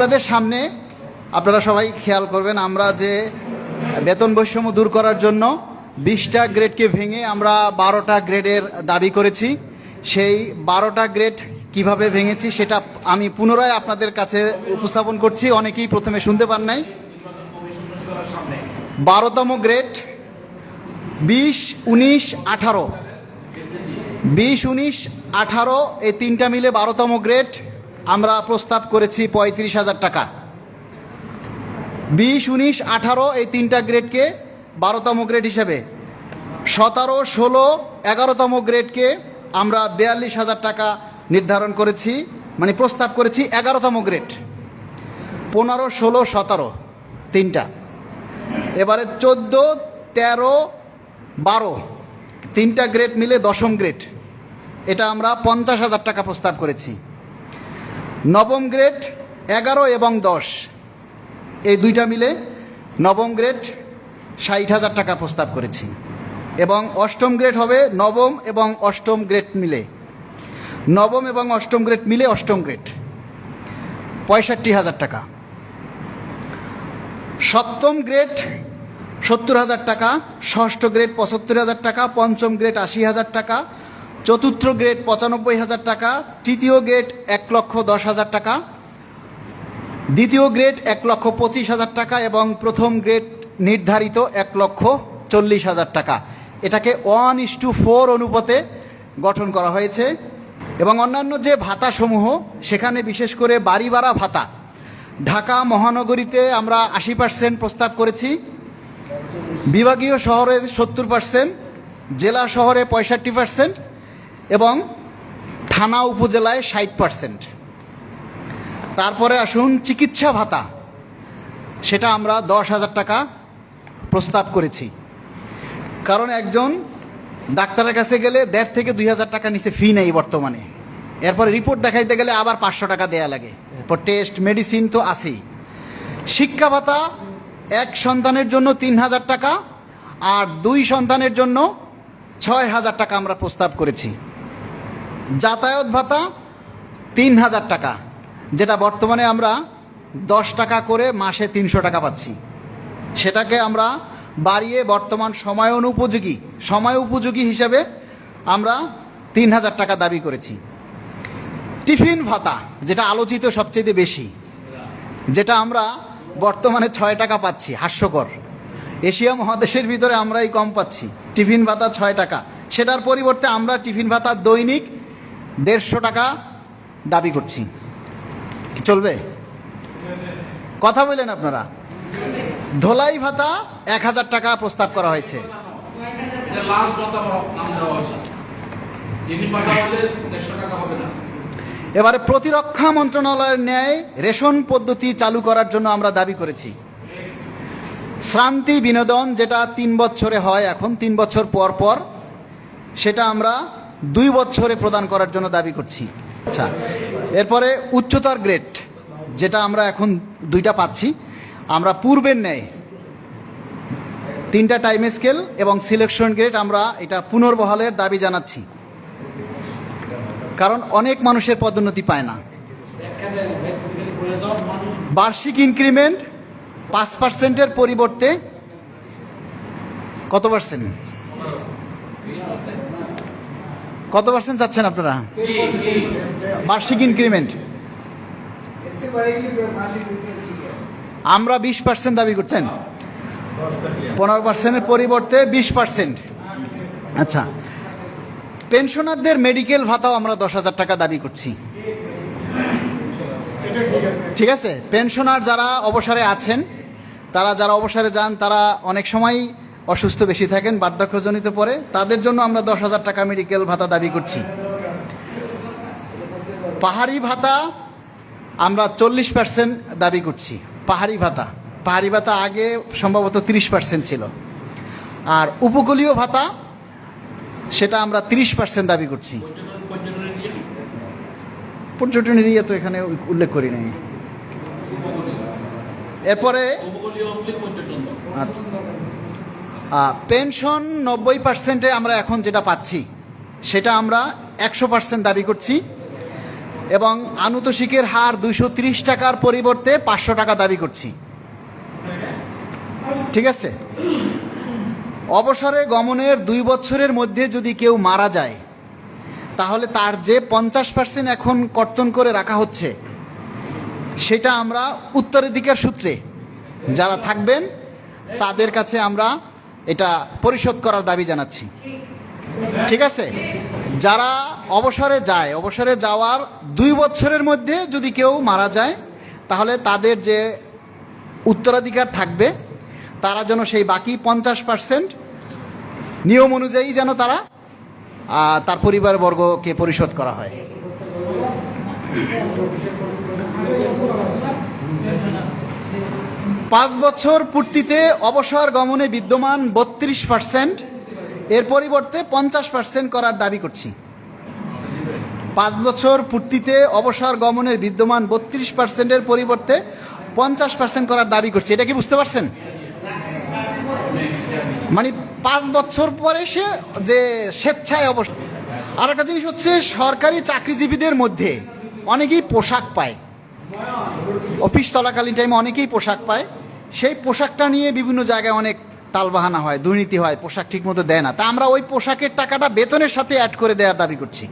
আপনাদের সামনে আপনারা সবাই খেয়াল করবেন, আমরা যে বেতন বৈষম্য দূর করার জন্য বিশটা গ্রেডকে ভেঙে আমরা বারোটা গ্রেডের দাবি করেছি। সেই বারোটা গ্রেড কীভাবে ভেঙেছি সেটা আমি পুনরায় আপনাদের কাছে উপস্থাপন করছি, অনেকেই প্রথমে শুনতে পান নাই। বারোতম গ্রেড, বিশ, উনিশ, আঠারো। বিশ, উনিশ, আঠারো, এই তিনটা মিলে বারোতম গ্রেড আমরা প্রস্তাব করেছি পঁয়ত্রিশ হাজার টাকা। বিশ, উনিশ, আঠারো এই তিনটা গ্রেডকে বারোতম গ্রেড হিসেবে। সতেরো, ষোলো, এগারোতম গ্রেডকে আমরা বিয়াল্লিশ হাজার টাকা নির্ধারণ করেছি মানে প্রস্তাব করেছি এগারোতম গ্রেড। পনেরো, ষোলো, সতেরো তিনটা। এবারে চোদ্দ, তেরো, বারো তিনটা গ্রেড মিলে দশম গ্রেড। এটা আমরা পঞ্চাশ হাজার টাকা প্রস্তাব করেছি। নবম গ্রেড এগারো এবং দশ। এই দুইটা মিলে নবম গ্রেড ষাট হাজার টাকা প্রস্তাব করেছি। এবং অষ্টম গ্রেড হবে নবম এবং অষ্টম গ্রেড মিলে। নবম এবং অষ্টম গ্রেড মিলে অষ্টম গ্রেড। পঁয়ষট্টি হাজার টাকা। সপ্তম গ্রেড সত্তর হাজার টাকা, ষষ্ঠ গ্রেড পঁচাত্তর হাজার টাকা, পঞ্চম গ্রেড আশি হাজার টাকা চতুর্থ গ্রেড পঁচানব্বই হাজার টাকা, তৃতীয় গ্রেড এক লক্ষ দশ হাজার টাকা, দ্বিতীয় গ্রেড এক লক্ষ পঁচিশ হাজার টাকা এবং প্রথম গ্রেড নির্ধারিত এক লক্ষ চল্লিশ হাজার টাকা। এটাকে ওয়ান ইস টু ফোর অনুপাতে গঠন করা হয়েছে এবং অন্যান্য যে ভাতাসমূহ, সেখানে বিশেষ করে বাড়ি ভাড়া ভাতা। ঢাকা মহানগরীতে আমরা আশি পার্সেন্ট প্রস্তাব করেছি, বিভাগীয় শহরে সত্তর পার্সেন্ট জেলা শহরে পঁয়ষট্টি পার্সেন্ট এবং থানা উপজেলায় ষাট পার্সেন্ট তারপরে আসুন চিকিৎসা ভাতা। সেটা আমরা দশ হাজার টাকা প্রস্তাব করেছি। কারণ একজন ডাক্তারের কাছে গেলে দেড় থেকে দুই হাজার টাকা নিচে ফি নেই বর্তমানে। এরপরে রিপোর্ট দেখাইতে গেলে আবার পাঁচশো টাকা দেয়া লাগে। এরপর টেস্ট মেডিসিন তো আছেই। শিক্ষা ভাতা এক সন্তানের জন্য তিন হাজার টাকা আর দুই সন্তানের জন্য ছয় হাজার টাকা আমরা প্রস্তাব করেছি। যাতায়াত ভাতা তিন হাজার টাকা, যেটা বর্তমানে আমরা দশ টাকা করে মাসে তিনশো টাকা পাচ্ছি। সেটাকে আমরা বাড়িয়ে বর্তমান সময় অনুপযোগী, সময় উপযোগী হিসেবে আমরা তিন হাজার টাকা দাবি করেছি। টিফিন ভাতা, যেটা আলোচিত সবচেয়ে বেশি, যেটা আমরা বর্তমানে ছয় টাকা পাচ্ছি, হাস্যকর। এশিয়া মহাদেশের ভিতরে আমরাই কম পাচ্ছি। টিফিন ভাতা ছয় টাকা, সেটার পরিবর্তে আমরা টিফিন ভাতা দৈনিক দেড়শো টাকা দাবি করছি। চলবে? কথা বললেন আপনারা? ধোলাই ভাতা এক হাজার টাকা প্রস্তাব করা হয়েছে। এবারে প্রতিরক্ষা মন্ত্রণালয়ের ন্যায় রেশন পদ্ধতি চালু করার জন্য আমরা দাবি করেছি। শ্রান্তি বিনোদন যেটা তিন বছরে হয়, এখন তিন বছর পর পর সেটা আমরা দুই বছরে প্রদান করার জন্য দাবি করছি। আচ্ছা এরপরে উচ্চতর গ্রেড, যেটা আমরা এখন দুইটা পাচ্ছি। আমরা পূর্বের ন্যায় তিনটা টাইম স্কেল এবং সিলেকশন গ্রেড আমরা এটা পুনর্বহালের দাবি জানাচ্ছি। কারণ অনেক মানুষের পদোন্নতি পায় না। বার্ষিক ইনক্রিমেন্ট পাঁচ পার্সেন্টের পরিবর্তে কত পার্সেন্ট কত পার্সেন্ট চাচ্ছেন আপনারা? বার্ষিক ইনক্রিমেন্ট আমরা বিশ পার্সেন্ট দাবি করছেন। পনেরো পার্সেন্টের পরিবর্তে বিশ পার্সেন্ট আচ্ছা। পেনশনারদের মেডিকেল ভাতাও আমরা দশ হাজার টাকা দাবি করছি। ঠিক আছে? পেনশনার যারা অবসরে আছেন, তারা যারা অবসরে যান, তারা অনেক সময় অসুস্থ বেশি থাকেন বার্ধক্যজনিত পরে তাদের জন্য আমরা দশ হাজার টাকা মেডিকেল ভাতা দাবি করছি। পাহাড়ি ভাতা আমরা চল্লিশ পার্সেন্ট দাবি করছি পাহাড়ি ভাতা। পাহাড়ি ভাতা আগে সম্ভবত তিরিশ পার্সেন্ট ছিল। আর উপকূলীয় ভাতা সেটা আমরা তিরিশ পার্সেন্ট দাবি করছি। পর্যটন এরিয়া তো এখানে উল্লেখ করি নাই। এরপরে আচ্ছা। পেনশন নব্বই পার্সেন্টে আমরা এখন যেটা পাচ্ছি, সেটা আমরা একশো পার্সেন্ট দাবি করছি এবং আনুতোষিকের হার দুইশো ত্রিশ টাকার পরিবর্তে পাঁচশো টাকা দাবি করছি। ঠিক আছে? অবসরে গমনের দুই বছরের মধ্যে যদি কেউ মারা যায়, তাহলে তার যে পঞ্চাশ পার্সেন্ট এখন কর্তন করে রাখা হচ্ছে, সেটা আমরা উত্তরাধিকার সূত্রে যারা থাকবেন, তাদের কাছে আমরা এটা পরিশোধ করার দাবি জানাচ্ছি। ঠিক আছে? যারা অবসরে যায়, অবসরে যাওয়ার দুই বছরের মধ্যে যদি কেউ মারা যায়, তাহলে তাদের যে উত্তরাধিকার থাকবে, তারা যেন সেই বাকি পঞ্চাশ পার্সেন্ট নিয়ম অনুযায়ী যেন তারা তার পরিবারবর্গকে পরিশোধ করা হয়। পাঁচ বছর পূর্তিতে অবসর গমনে বিদ্যমান বত্রিশ পার্সেন্ট এর পরিবর্তে পঞ্চাশ পার্সেন্ট করার দাবি করছি। পাঁচ বছর পূর্তিতে অবসর গমনের বিদ্যমান বত্রিশ পার্সেন্টের পরিবর্তে পঞ্চাশ পার্সেন্ট করার দাবি করছি। এটা কি বুঝতে পারছেন? মানে পাঁচ বছর পরে সে যে স্বেচ্ছায় অবসর আর একটা জিনিস হচ্ছে সরকারি চাকরিজীবীদের মধ্যে অনেকেই পোশাক পায়। অফিস চলাকালীন টাইমে অনেকেই পোশাক পায়। সেই পোশাকটা নিয়ে বিভিন্ন জায়গায় অনেক তালবাহানা হয়, দুর্নীতি হয়, পোশাক ঠিকমতো দেয় না। তা আমরা ওই পোশাকের টাকাটা বেতনের সাথে অ্যাড করে দেওয়ার দাবি করছি।